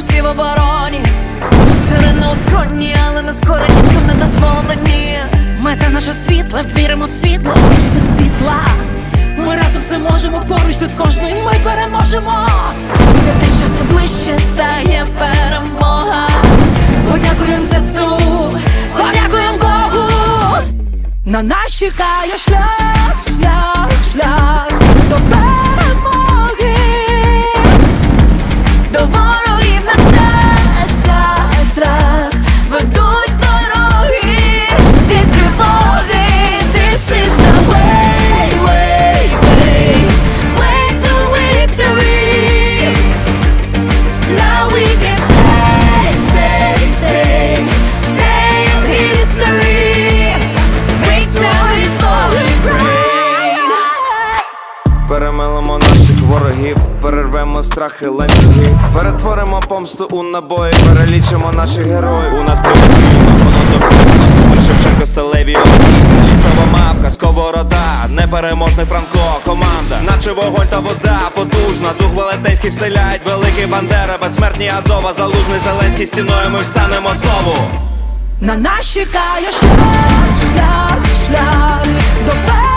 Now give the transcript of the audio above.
всі в обороні. Сирени у скроні, але не скорені, сум дозволені. Мета наша світла, віримо в світло, хоч без світла. Ми разом все можемо, поруч тут кожний ми переможемо. За те, що все ближче стає перемога. Подякуємо ЗСУ, подякуємо Богу. На нас чекає шлях, шлях, шлях до перемоги. Перемелимо наших ворогів, перервемо страхи ланцюги, перетворимо помсту у набої, перелічимо наших героїв. У нас Суми Шевченко, сталеві лісова мавка, сковорода, непереможний Франко, команда, наче вогонь та вода, потужна, дух велетенський вселяють, великий бандера, безсмертні Азова, залужний Зеленський, стіною ми встанемо знову. На нас чекає шлях, шлях, шлях до перемоги,